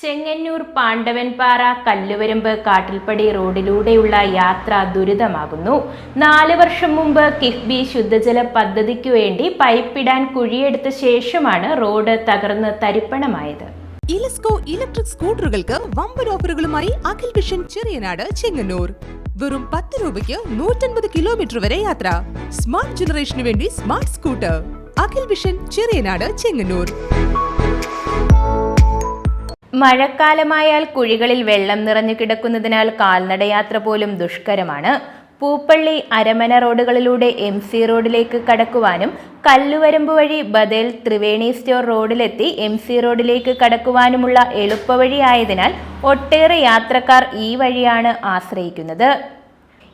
ചെങ്ങന്നൂർ പാണ്ഡവൻപാറ കല്ലുവരമ്പ് കാട്ടിൽപ്പടി റോഡിലൂടെയുള്ള യാത്ര ദുരിതമാകുന്നു. നാല് വർഷം മുമ്പ് കിഫ്ബി ശുദ്ധജല പദ്ധതിക്കു വേണ്ടി പൈപ്പിടാൻ കുഴിയെടുത്ത ശേഷമാണ് റോഡ് തകർന്ന് തരിപ്പണമായത്. ഇലസ്കോ ഇലക്ട്രിക് സ്കൂട്ടറുകൾക്ക് വമ്പൻ ഓഫറുകളുമായി അഖിൽ വിഷൻ ചെറിയനാട് ചെങ്ങന്നൂർ. വെറും പത്ത് രൂപയ്ക്ക് നൂറ്റൻപത് കിലോമീറ്റർ വരെ യാത്ര. സ്മാർട്ട് ജനറേഷന് വേണ്ടി smart scooter. Akhil vision Cheriyanad Chengannur. മഴക്കാലമായാൽ കുഴികളിൽ വെള്ളം നിറഞ്ഞു കിടക്കുന്നതിനാൽ കാൽനടയാത്ര പോലും ദുഷ്കരമാണ്. പൂപ്പള്ളി അരമന റോഡുകളിലൂടെ എം സി റോഡിലേക്ക് കടക്കുവാനും കല്ലുവരമ്പ് വഴി ബദേൽ ത്രിവേണി സ്റ്റോർ റോഡിലെത്തി എം സി റോഡിലേക്ക് കടക്കുവാനുമുള്ള എളുപ്പവഴിയായതിനാൽ ഒട്ടേറെ യാത്രക്കാർ ഈ വഴിയാണ് ആശ്രയിക്കുന്നത്.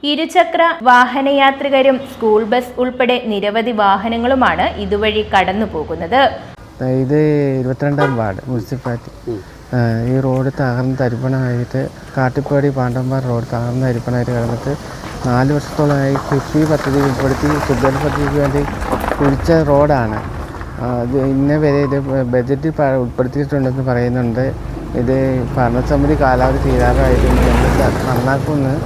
ഇരുചക്ര വാഹനയാത്രികരും സ്കൂൾ ബസ് ഉൾപ്പെടെ നിരവധി വാഹനങ്ങളുമാണ് ഇതുവഴി കടന്നു പോകുന്നത് ഇത് ഇരുപത്തിരണ്ടാം വാർഡ് മുനിസിപ്പാലിറ്റി. ഈ റോഡ് തകർന്ന് തരിപ്പണമായിട്ട് കാട്ടിപ്പാടി പാണ്ടമ്പാറ റോഡ് തകർന്ന് തരിപ്പണമായിട്ട് കിടന്നിട്ട് നാല് വർഷത്തോളമായി കൃഷി പദ്ധതി ഉൾപ്പെടുത്തി ശുദ്ധജല പദ്ധതിക്ക് വേണ്ടി കുഴിച്ച റോഡാണ്. അത് ഇന്ന വരെ ഇത് ബജറ്റിൽ പ- ഉൾപ്പെടുത്തിയിട്ടുണ്ടെന്ന് പറയുന്നുണ്ട്. ഇത് ഭരണസമിതി കാലാവധി തീരാറായിട്ടുണ്ട്. നന്നാക്കുമെന്ന്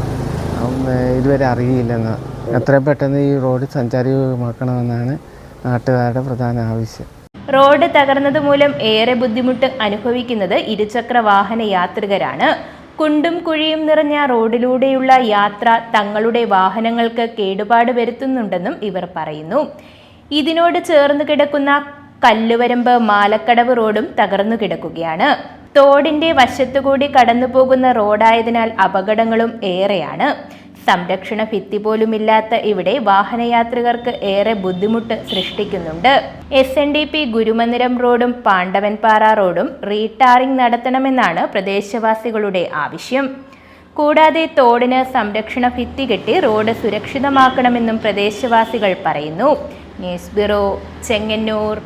ഇതുവരെ അറിയില്ലെന്ന്. എത്രയും പെട്ടെന്ന് ഈ റോഡ് സഞ്ചാരയോഗ്യമാക്കണമെന്നാണ് നാട്ടുകാരുടെ പ്രധാന ആവശ്യം. റോഡ് തകർന്നത് മൂലം ഏറെ ബുദ്ധിമുട്ട് അനുഭവിക്കുന്നത് ഇരുചക്ര വാഹന യാത്രികരാണ്. കുണ്ടും കുഴിയും നിറഞ്ഞ റോഡിലൂടെയുള്ള യാത്ര തങ്ങളുടെ വാഹനങ്ങൾക്ക് കേടുപാട് വരുത്തുന്നുണ്ടെന്നും ഇവർ പറയുന്നു. ഇതിനോട് ചേർന്ന് കിടക്കുന്ന കല്ലുവരമ്പ് മാലക്കടവ് റോഡും തകർന്നു കിടക്കുകയാണ്. തോടിന്റെ വശത്തുകൂടി കടന്നു പോകുന്ന റോഡായതിനാൽ അപകടങ്ങളും ഏറെയാണ്. സംരക്ഷണ ഭിത്തി പോലുമില്ലാത്ത ഇവിടെ വാഹനയാത്രികർക്ക് ഏറെ ബുദ്ധിമുട്ട് സൃഷ്ടിക്കുന്നുണ്ട്. S N D P Gurumandiram റോഡും പാണ്ഡവൻപാറ റോഡും റീടാറിംഗ് നടത്തണമെന്നാണ് പ്രദേശവാസികളുടെ ആവശ്യം. കൂടാതെ തോടിന് സംരക്ഷണ ഭിത്തി കെട്ടി റോഡ് സുരക്ഷിതമാക്കണമെന്നും പ്രദേശവാസികൾ പറയുന്നു. News bureau Chengannur.